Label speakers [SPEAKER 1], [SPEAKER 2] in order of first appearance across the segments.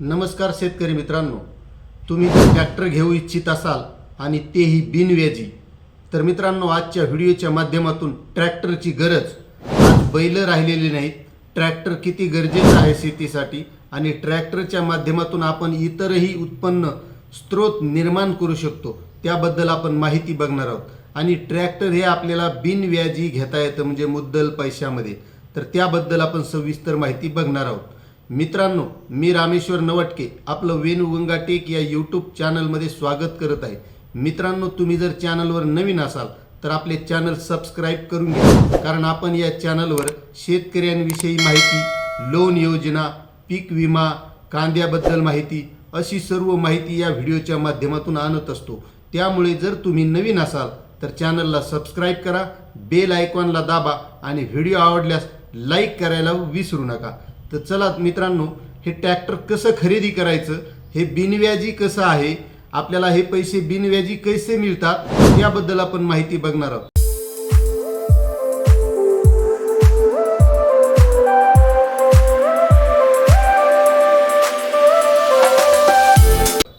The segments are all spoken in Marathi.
[SPEAKER 1] नमस्कार शेतकरी मित्रांनो तुम्ही जर ट्रॅक्टर घेऊ इच्छित असाल आणि तेही बिनव्याजी तर मित्रांनो आजच्या व्हिडिओच्या माध्यमातून ट्रॅक्टरची गरज आज बैल राहिलेली नाहीत ट्रॅक्टर किती गरजेचं आहे शेतीसाठी आणि ट्रॅक्टरच्या माध्यमातून आपण इतरही उत्पन्न स्रोत निर्माण करू शकतो त्याबद्दल आपण माहिती बघणार आहोत. आणि ट्रॅक्टर हे आपल्याला बिनव्याजी घेता येतं म्हणजे मुद्दल पैशामध्ये. तर त्याबद्दल आपण सविस्तर माहिती बघणार आहोत. मित्रांनो मी रामेश्वर नवटके आपलं वेणू गंगाटेक या यूट्यूब चॅनलमध्ये स्वागत करत आहे. मित्रांनो तुम्ही जर चॅनलवर नवीन असाल तर आपले चॅनल सबस्क्राईब करून घ्या. कारण आपण या चॅनलवर शेतकऱ्यांविषयी माहिती लोन योजना पीक विमा कांद्याबद्दल माहिती अशी सर्व माहिती या व्हिडिओच्या माध्यमातून आणत असतो. त्यामुळे जर तुम्ही नवीन असाल तर चॅनलला सबस्क्राईब करा बेल आयकॉनला दाबा आणि व्हिडिओ आवडल्यास लाईक करायला विसरू नका. तर चला मित्रांनो हे ट्रॅक्टर कसं खरेदी करायचं हे बिनव्याजी कसं आहे आपल्याला हे पैसे बिनव्याजी कसे मिळतात याबद्दल आपण माहिती बघणार आहोत.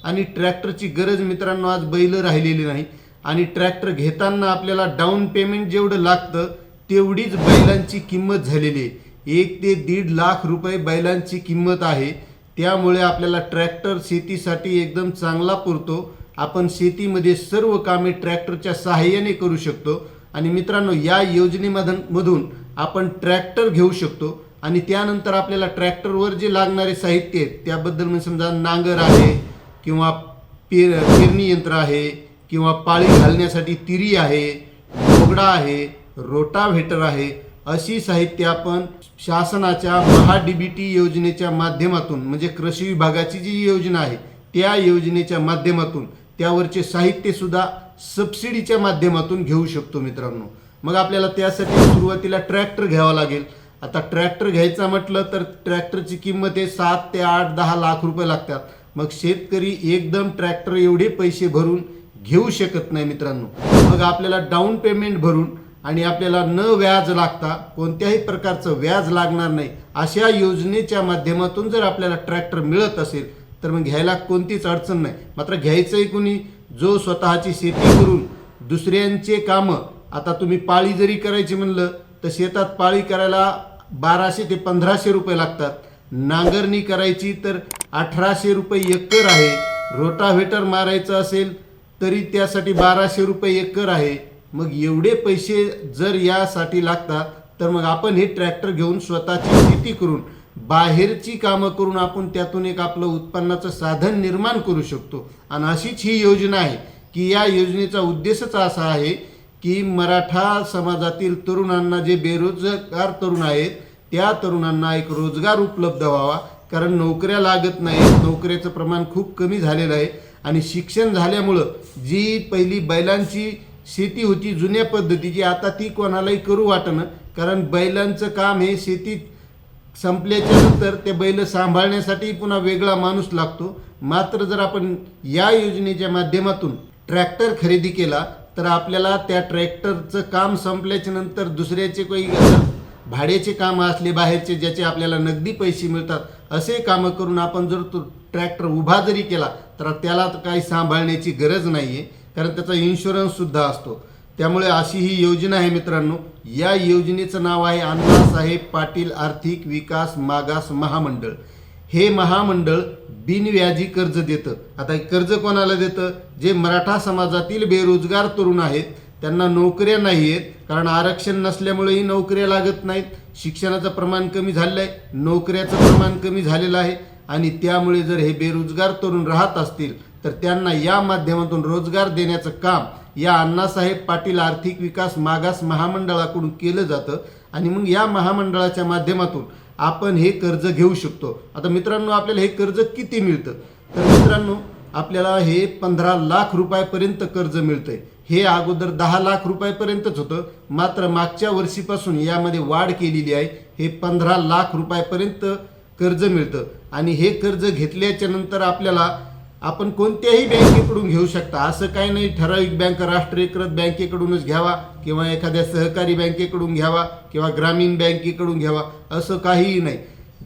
[SPEAKER 1] आणि ट्रॅक्टरची गरज मित्रांनो आज बैल राहिलेली नाही. आणि ट्रॅक्टर घेताना आपल्याला डाऊन पेमेंट जेवढं लागतं तेवढीच बैलांची किंमत झालेली आहे. एक ते दीड लाख रुपये बैलांची किंमत आहे. त्यामुळे आपल्याला ट्रॅक्टर शेतीसाठी एकदम चांगला पुरतो. आपण शेतीमध्ये सर्व कामे ट्रॅक्टरच्या सहाय्याने करू शकतो. आणि मित्रांनो या योजनेमधून मधून आपण ट्रॅक्टर घेऊ शकतो. आणि त्यानंतर आपल्याला ट्रॅक्टरवर जे लागणारे साहित्य आहेत त्याबद्दल म्हणजे समजा नांगर आहे किंवा पेर पेरणी यंत्र आहे किंवा पाळी घालण्यासाठी तिरी आहे घोगडा आहे रोटाव्हेटर आहे अशी साहित्य आपण शासनाच्या महा डीबीटी योजनेच्या माध्यमातून म्हणजे कृषी विभागाची जी योजना आहे त्या योजनेच्या माध्यमातून त्यावरचे साहित्यसुद्धा सबसिडीच्या माध्यमातून घेऊ शकतो मित्रांनो. मग आपल्याला त्यासाठी सुरुवातीला ट्रॅक्टर घ्यावा लागेल. आता ट्रॅक्टर घ्यायचा म्हटलं तर ट्रॅक्टरची किंमत हे सात ते आठ दहा लाख रुपये लागतात. मग शेतकरी एकदम ट्रॅक्टर एवढे पैसे भरून घेऊ शकत नाही मित्रांनो. मग आपल्याला डाऊन पेमेंट भरून आणि आपल्याला न व्याज लागता कोणत्याही प्रकारचं व्याज लागणार नाही अशा योजनेच्या माध्यमातून जर आपल्याला ट्रॅक्टर मिळत असेल तर मग घ्यायला कोणतीच अडचण नाही. मात्र घ्यायचंही कुणी? जो स्वतःची शेती करून दुसऱ्यांचे कामं आता तुम्ही पाळी जरी करायची म्हणलं तर शेतात पाळी करायला बाराशे ते पंधराशे रुपये लागतात. नांगरणी करायची तर अठराशे रुपये एकर आहे. रोटाव्हेटर मारायचं असेल तरी त्यासाठी बाराशे रुपये एकर आहे. मग एवढे पैसे जर यासाठी लागतात तर मग आपण हे ट्रॅक्टर घेऊन स्वतःची शेती करून बाहेरची कामं करून आपण त्यातून एक आपलं उत्पन्नाचं साधन निर्माण करू शकतो. आणि अशीच ही योजना आहे की या योजनेचा उद्देशच असा आहे की मराठा समाजातील तरुणांना जे बेरोजगार तरुण आहेत त्या तरुणांना एक रोजगार उपलब्ध व्हावा. कारण नोकऱ्या लागत नाहीत नोकऱ्याचं प्रमाण खूप कमी झालेलं आहे. आणि शिक्षण झाल्यामुळं जी पहिली बैलांची शेती होती जुन्या पद्धतीची. आता ती कोणालाही करू वाटणं कारण बैलांचं काम हे शेतीत संपल्याच्या नंतर ते बैल सांभाळण्यासाठी पुन्हा वेगळा माणूस लागतो. मात्र जर आपण या योजनेच्या माध्यमातून ट्रॅक्टर खरेदी केला तर आपल्याला त्या ट्रॅक्टरचं काम संपल्याच्या नंतर दुसऱ्याचे काही भाड्याचे काम असले बाहेरचे ज्याचे आपल्याला नगदी पैसे मिळतात असे कामं करून आपण जर तो ट्रॅक्टर उभा जरी केला तर त्याला तर काही सांभाळण्याची गरज नाही आहे कारण त्याचा इन्शुरन्स सुद्धा असतो. त्यामुळे अशी ही योजना आहे मित्रांनो. या योजनेचं नाव आहे अण्णासाहेब पाटील आर्थिक विकास मागास महामंडळ. हे महामंडळ बिनव्याजी कर्ज देतं. आता हे कर्ज कोणाला देतं? जे मराठा समाजातील बेरोजगार तरुण आहेत त्यांना नोकऱ्या नाही आहेत कारण आरक्षण नसल्यामुळेही नोकऱ्या लागत नाहीत. शिक्षणाचं प्रमाण कमी झालेलं आहे नोकऱ्याचं प्रमाण कमी झालेलं आहे. आणि त्यामुळे जर हे बेरोजगार तरुण राहत असतील तर त्यांना या माध्यमातून रोजगार देण्याचं काम या अण्णासाहेब पाटील आर्थिक विकास मागास महामंडळाकडून केलं जातं. आणि मग या महामंडळाच्या माध्यमातून आपण हे कर्ज घेऊ शकतो. आता मित्रांनो आपल्याला हे कर्ज किती मिळतं? तर मित्रांनो आपल्याला हे पंधरा लाख रुपयापर्यंत कर्ज मिळतंय. हे अगोदर दहा लाख रुपयापर्यंतच होतं. मात्र मागच्या वर्षीपासून यामध्ये वाढ केलेली आहे. हे पंधरा लाख रुपयापर्यंत कर्ज मिळतं. आणि हे कर्ज घेतल्याच्या नंतर आपल्याला आपण कोणत्याही बँकेकडून घेऊ शकता. असं काही नाही ठराविक बँक राष्ट्रीयकृत बँकेकडूनच घ्यावा किंवा एखाद्या सहकारी बँकेकडून घ्यावा किंवा ग्रामीण बँकेकडून घ्यावा असं काहीही नाही.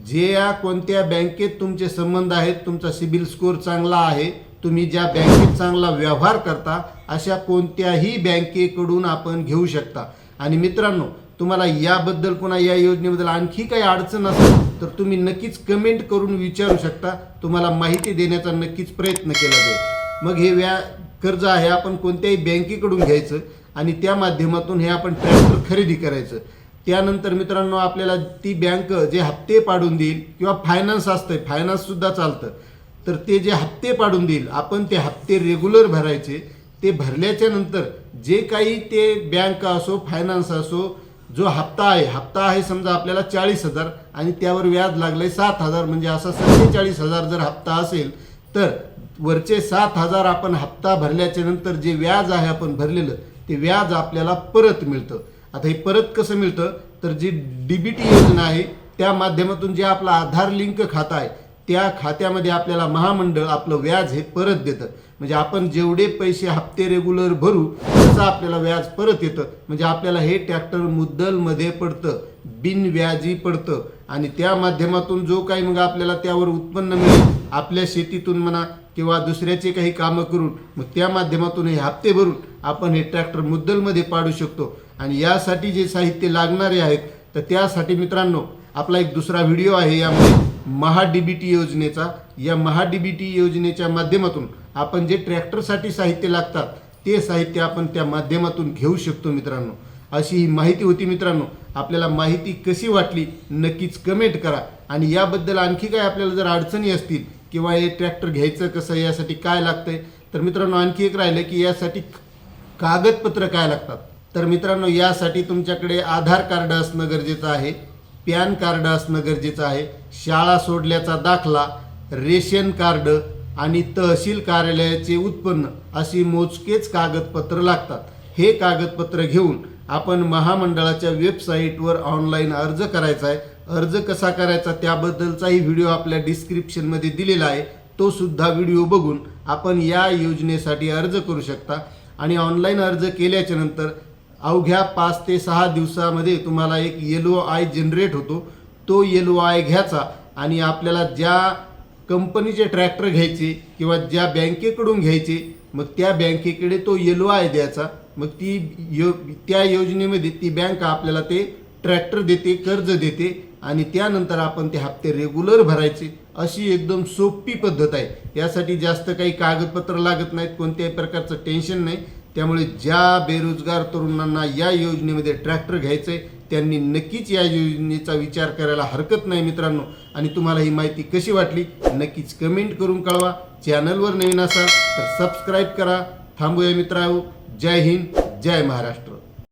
[SPEAKER 1] जे या कोणत्या बँकेत तुमचे संबंध आहेत तुमचा सिबिल स्कोअर चांगला आहे तुम्ही ज्या बँकेत चांगला व्यवहार करता अशा कोणत्याही बँकेकडून आपण घेऊ शकता. आणि मित्रांनो तुम्हाला याबद्दल पुन्हा या योजनेबद्दल आणखी काही अडचण असेल तर तुम्ही नक्कीच कमेंट करून विचारू शकता. तुम्हाला माहिती देण्याचा नक्कीच प्रयत्न केला जाईल. मग हे व्या कर्ज आहे आपण कोणत्याही बँकेकडून घ्यायचं आणि त्या माध्यमातून हे आपण ट्रॅक्टर खरेदी करायचं. त्यानंतर मित्रांनो आपल्याला ती बँक जे हप्ते पाडून देईल किंवा फायनान्स असतंय फायनान्ससुद्धा चालतं. तर ते जे हप्ते पाडून देईल आपण ते हप्ते रेग्युलर भरायचे. ते भरल्याच्या नंतर जे काही ते बँक असो फायनान्स असो जो हप्ता आहे हप्ता आहे समजा आपल्याला चाळीस हजार आणि त्यावर व्याज लागलंय सात हजार म्हणजे असा सत्तेचाळीस हजार जर हप्ता असेल तर वरचे सात हजार आपण हप्ता भरल्याच्या नंतर जे व्याज आहे आपण भरलेलं ते व्याज आपल्याला परत मिळतं. आता हे परत कसं मिळतं? तर जी डीबीटी योजना आहे त्या माध्यमातून जे आपलं आधार लिंक खातं आहे त्या खात्यामध्ये आपल्याला महामंडळ आपलं व्याज हे परत देतं. म्हणजे आपण जेवढे पैसे हप्ते रेग्युलर भरू त्याचं आपल्याला व्याज परत येतं. म्हणजे आपल्याला हे ट्रॅक्टर मुद्दलमध्ये पडतं बिनव्याजी पडतं. आणि त्या माध्यमातून जो काही मग आपल्याला त्यावर उत्पन्न मिळेल आपल्या शेतीतून म्हणा किंवा दुसऱ्याचे काही कामं करून मग त्या माध्यमातून हे हप्ते भरून आपण हे ट्रॅक्टर मुद्दलमध्ये पाडू शकतो. आणि यासाठी जे साहित्य लागणारे आहेत तर त्यासाठी मित्रांनो आपला एक दुसरा व्हिडिओ आहे यामध्ये महा डीबीटी योजनेचा. या महा डीबीटी योजनेच्या माध्यमातून आपण जे ट्रॅक्टरसाठी साहित्य लागतात ते साहित्य आपण त्या माध्यमातून घेऊ शकतो मित्रांनो. अशी ही माहिती होती मित्रांनो. आपल्याला माहिती कशी वाटली नक्कीच कमेंट करा. आणि याबद्दल आणखी काय आपल्याला जर अडचणी असतील किंवा हे ट्रॅक्टर घ्यायचं कसं यासाठी काय लागतंय तर मित्रांनो आणखी एक राहिलं की यासाठी कागदपत्र काय लागतात? तर मित्रांनो यासाठी तुमच्याकडे आधार कार्ड असणं गरजेचं आहे पॅन कार्ड असणं गरजेचं आहे शाळा सोडल्याचा दाखला रेशन कार्ड आणि तहसील कार्यालयाचे उत्पन्न अशी मोजकेच कागदपत्र लागतात. हे कागदपत्र घेऊन आपण महामंडळाच्या वेबसाईटवर ऑनलाईन अर्ज करायचा आहे. अर्ज कसा करायचा त्याबद्दलचाही व्हिडिओ आपल्या डिस्क्रिप्शनमध्ये दिलेला आहे. तो सुद्धा व्हिडिओ बघून आपण या योजनेसाठी अर्ज करू शकता. आणि ऑनलाईन अर्ज केल्याच्यानंतर अवघ्या पाच ते सहा दिवसामध्ये तुम्हाला एक येलो आय जनरेट होतो. तो येलो आय घ्यायचा आणि आपल्याला ज्या कंपनीचे ट्रॅक्टर घ्यायचे किंवा ज्या बँकेकडून घ्यायचे मग त्या बँकेकडे तो येलो आय द्यायचा. मग ती यो त्या योजनेमध्ये ती बँक आपल्याला ते ट्रॅक्टर देते कर्ज देते आणि त्यानंतर आपण ते हप्ते रेग्युलर भरायचे. अशी एकदम सोपी पद्धत आहे. यासाठी जास्त काही कागदपत्र लागत नाहीत कोणत्याही प्रकारचं टेन्शन नाही. त्यामुळे ज्या बेरोजगार तरुणांना या योजनेमध्ये ट्रॅक्टर घ्यायचं आहे त्यांनी नक्कीच या योजनेचा विचार करायला हरकत नाही मित्रांनो. आणि तुम्हाला ही माहिती कशी वाटली नक्कीच कमेंट करून कळवा. चॅनलवर नवीन असाल तर सबस्क्राईब करा. थांबूया मित्रांनो. जय हिंद जय महाराष्ट्र.